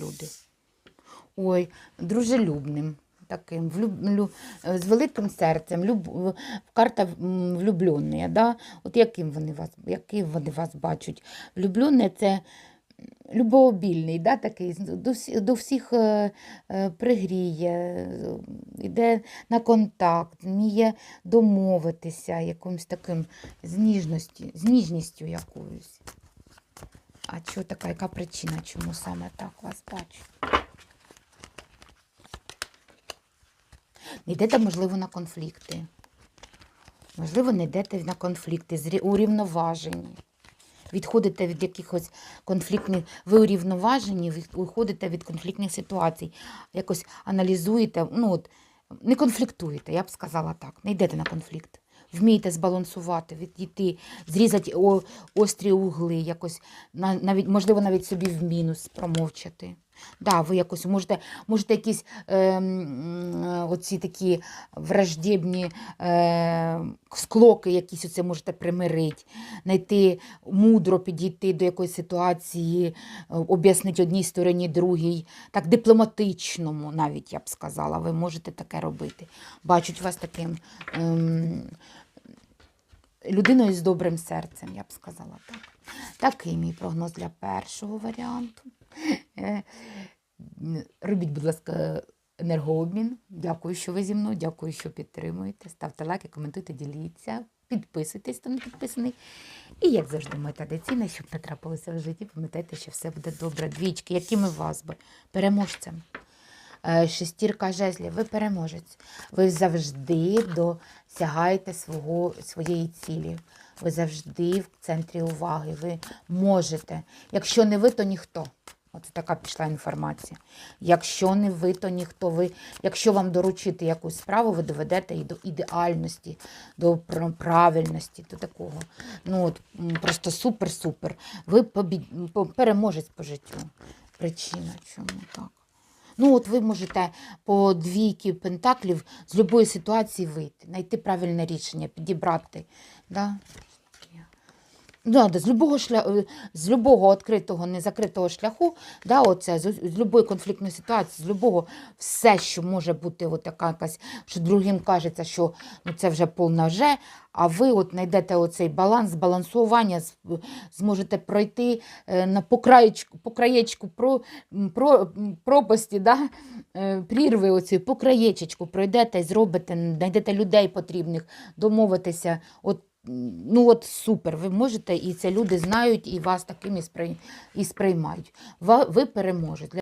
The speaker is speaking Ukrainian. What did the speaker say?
люди. Ой, дружелюбним. Таким, влюб, лю- е, з великим серцем, люб, карта м, влюблені, да? От яким вони вас, яким вони вас бачать? Влюблені це м, любовобільний, да, такий, до, всі, до всіх е, е, пригріє, йде на контакт, вміє домовитися якимось таким з, ніжності, з ніжністю якоюсь. А чого така, яка причина, чому саме так вас бачать? Не йдете, можливо, на конфлікти. Можливо, не йдете на конфлікти, урівноважені. Відходите від якихось конфліктних, ви урівноважені, ви виходите від конфліктних ситуацій. Якось аналізуєте, ну от, не конфліктуєте, я б сказала так. Не йдете на конфлікт. Вмієте збалансувати, відійти, зрізати острі угли, якось на- навіть, можливо, навіть собі в мінус промовчати. Да, ви якось можете, можете якісь е, е, оці такі враждебні е, склоки, якісь оце можете примирити, знайти, мудро підійти до якоїсь ситуації, е, об'яснити одній стороні другій, так дипломатичному навіть, я б сказала, ви можете таке робити. Бачать вас таким ем, людиною з добрим серцем, я б сказала так. Такий мій прогноз для першого варіанту. Робіть, будь ласка, енергообмін. Дякую, що ви зі мною, дякую, що підтримуєте. Ставте лайки, коментуйте, діліться, підписуйтесь, хто не підписаний. І, як завжди, моя традиційна, щоб не трапилося в житті, пам'ятайте, що все буде добре. Двічки, якими вас би переможцем. Е, Шестірка жезлів, ви переможець. Ви завжди досягаєте свого, своєї цілі. Ви завжди в центрі уваги. Ви можете. Якщо не ви, то ніхто. От така пішла інформація. Якщо не ви, то ніхто. Ви, якщо вам доручити якусь справу, ви доведете її до ідеальності, до правильності, до такого. Ну от просто супер-супер. Ви побід... по- переможець по життю. Причина чому так? Ну, от ви можете по двійки пентаклів з будь-якої ситуації вийти, знайти правильне рішення, підібрати. Да? Да, да, з любого шля... з любого відкритого, незакритого шляху, да, оце, з, з любої конфліктної ситуації, з любого все, що може бути от така якась, що другим кажеться, що ну, це вже повна вже, а ви от знайдете оцей баланс, збалансування, зможете пройти е, на по краєчку, по краєчку про, про, пропасті, да? е, прірви оці, по краєчечку пройдете зробите, знайдете людей потрібних, домовитися. От Ну от супер, ви можете, і це люди знають, і вас таким і, сприймають. Ви переможете.